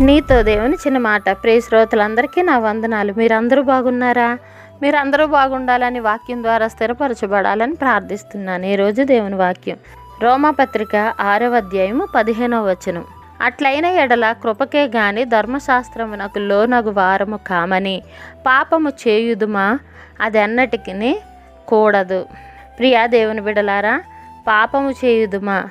నీతో దేవుని చిన్న మాట. ప్రియ శ్రోతలందరికీ నా వందనాలు. మీరందరూ బాగున్నారా? మీరందరూ బాగుండాలని వాక్యం ద్వారా స్థిరపరచబడాలని ప్రార్థిస్తున్నాను. ఈరోజు దేవుని వాక్యం. రోమాపత్రిక ఆరవ అధ్యాయము పదిహేనవ వచనం. అట్లైన ఎడల కృపకే గాని ధర్మశాస్త్రమునకు లోనగు వారము కామని పాపము చేయుదుమా? అది అన్నటికి కూడదు. ప్రియా దేవుని బిడలారా పాపము చేయుదుమా?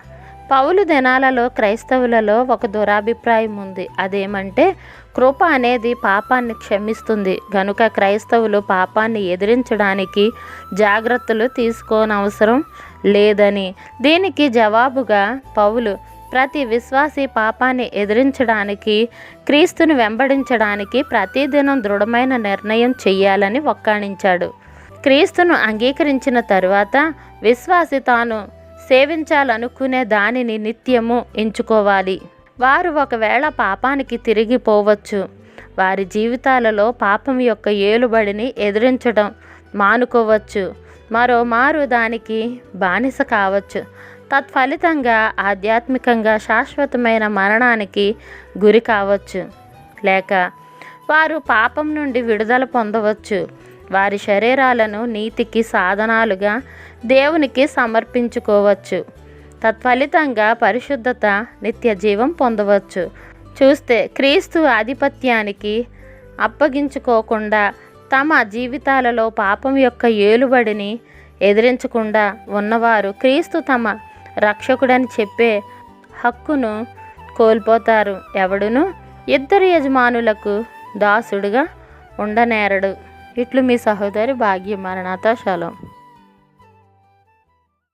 పౌలు దినాలలో క్రైస్తవులలో ఒక దురాభిప్రాయం ఉంది. అదేమంటే కృప అనేది పాపాన్ని క్షమిస్తుంది. గనుక క్రైస్తవులు పాపాన్ని ఎదిరించడానికి జాగ్రత్తలు తీసుకోనవసరం లేదని. దీనికి జవాబుగా పౌలు ప్రతి విశ్వాసి పాపాన్ని ఎదిరించడానికి క్రీస్తుని వెంబడించడానికి ప్రతిదినం దృఢమైన నిర్ణయం చేయాలని ఒక్కాణించాడు క్రీస్తును అంగీకరించిన తరువాత విశ్వాసి తాను సేవించాలనుకునే దానిని నిత్యము ఎంచుకోవాలి. వారు ఒకవేళ పాపానికి తిరిగిపోవచ్చు. వారి జీవితాలలో పాపం యొక్క ఏలుబడిని ఎదిరించడం మానుకోవచ్చు. మరో మారు దానికి బానిస కావచ్చు. తత్ఫలితంగా ఆధ్యాత్మికంగా శాశ్వతమైన మరణానికి గురి కావచ్చు. లేక వారు పాపం నుండి విడుదల పొందవచ్చు. వారి శరీరాలను నీతికి సాధనాలుగా దేవునికి సమర్పించుకోవచ్చు. తత్ఫలితంగా పరిశుద్ధత నిత్య జీవం పొందవచ్చు. చూస్తే క్రీస్తు ఆధిపత్యానికి అప్పగించుకోకుండా తమ జీవితాలలో పాపం యొక్క ఏలుబడిని ఎదిరించకుండా ఉన్నవారు క్రీస్తు తమ రక్షకుడని చెప్పే హక్కును కోల్పోతారు. ఎవడును ఇద్దరు యజమానులకు దాసుడుగా ఉండనేరడు. ఇట్లు మీ సహోదరి భాగ్యం మరణాత శలం